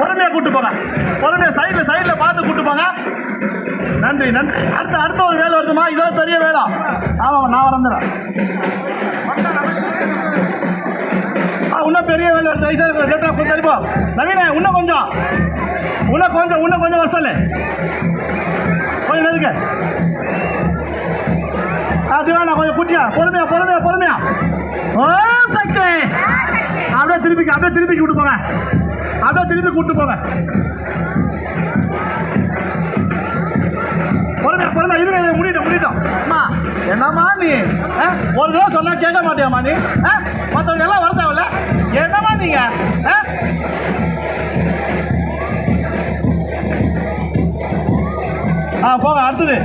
பொறுமையா கூட்டு போங்க. பொறுமையா சைடுல சைடுல பார்த்து கூட்டு போங்க. நன்றி நன்றி. அடுத்த அடுத்த ஒரு வேலை வருதுமா இதோ பெரிய வேலை. ஆமா நான் வரந்துடுறேன் ஆ இன்னும் பெரிய வேலை வருது. ஐசா கொஞ்சம் தள்ளிப்போ நவீன இன்னும் கொஞ்சம். இன்னும் கொஞ்சம் இன்னும் கொஞ்சம் வர சொல்லு. கொஞ்சம் எதுக்கு அது வேணாம் கொஞ்சம் குட்டியா. பொறுமையா பொறுமையா பொறுமையா. ஓ சக்தி. அப்படியே திருப்பி அப்படியே திருப்பி விட்டு போங்க. அதை திருப்பி கூட்டு போங்க. பொறுமையா பொறுமையா இருங்க இருங்க, முடியட்டும் முடியட்டும். அம்மா என்னம்மா நீ? ஆ? ஒரு தடவை சொன்னா கேட்க மாட்டியாம்மா நீ? ஆ? மத்தவங்க எல்லாம் வர தேவையில்ல. என்னம்மா நீங்க? ஆ? ஆ போங்க அடுத்தது.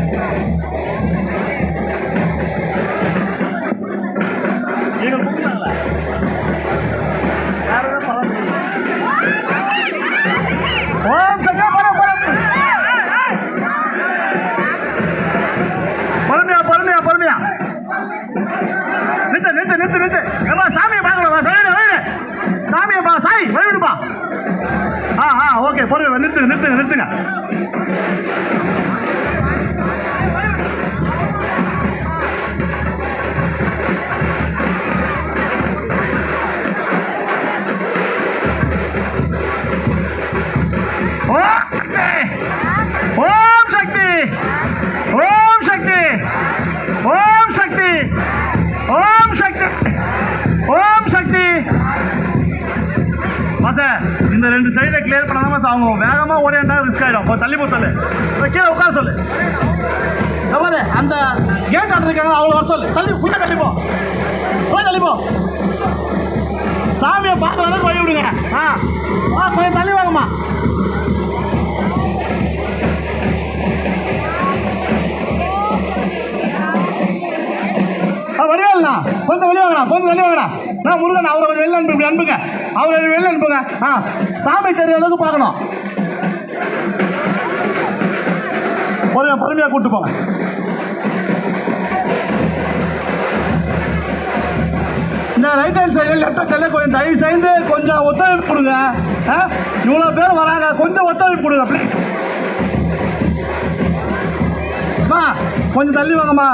Venha! மாச இந்த ரெண்டு சைடை கிளியர் பண்ணாமல் அவங்க வேகமாக ஓடியாண்டா ரிஸ்க் ஆகிடும் இப்போ தள்ளி போ சொல்லு கீழே உட்கார சொல்லு. எவ்வளவு அந்த கேட் ஆட்டு அவ்வளோ வர சொல்லு. தள்ளி கொஞ்சம் தள்ளிப்போம் போய் தள்ளிப்போம் சாமியை பார்க்குற அளவுக்கு வழி விடுங்க. ஆ. ஆ கொஞ்சம் தள்ளி வாங்கம்மா. ஆ கொஞ்சம் வெளியே வாங்கண்ணா கொஞ்சம் வெளியே வாங்கண்ணா. நான் முருகன் அவரை கொஞ்சம் வெளில அனுப்பி அனுப்புங்க. அவரை வெளில அனுப்புங்க. ஆ சாமி தெரிய அளவுக்கு பார்க்கணும். பொறுமையா பொறுமையாக கூப்பிட்டு போங்க. இந்த ரைட் ஹேண்ட் சைடு லெஃப்ட் சைடில் கொஞ்சம் தயவு செய்து கொஞ்சம் ஒத்துழைப்பு கொடுங்க. ஆ இவ்வளோ பேர் வராங்க கொஞ்சம் ஒத்துழைப்பு கொடுங்க ப்ளீஸ் கொஞ்சம் தள்ளி வாங்கம்மா.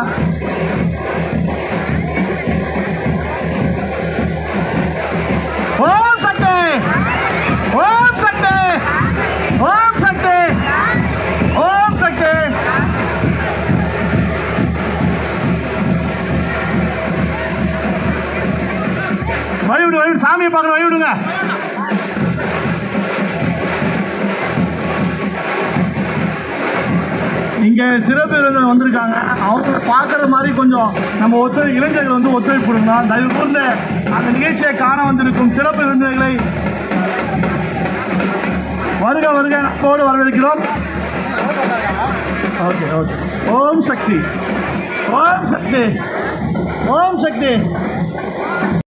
வழி சாமியை பார்க்குற வழி விடுங்க. இங்கே சிறப்பு விருந்தினர் வந்திருக்காங்க. அவங்க பார்க்குற மாதிரி கொஞ்சம் நம்ம ஒத்துழை இளைஞர்கள் வந்து ஒத்துழைப்பு கொடுங்க தயவு கூர்ந்து அந்த நிகழ்ச்சியை காண வந்திருக்கும் சிறப்பு விருந்தினர்களை வருக வருக நம்மோடு வரவேற்கிறோம். Okay okay. ஓம் சக்தி. ஓம் சக்தி. ஓம் சக்தி.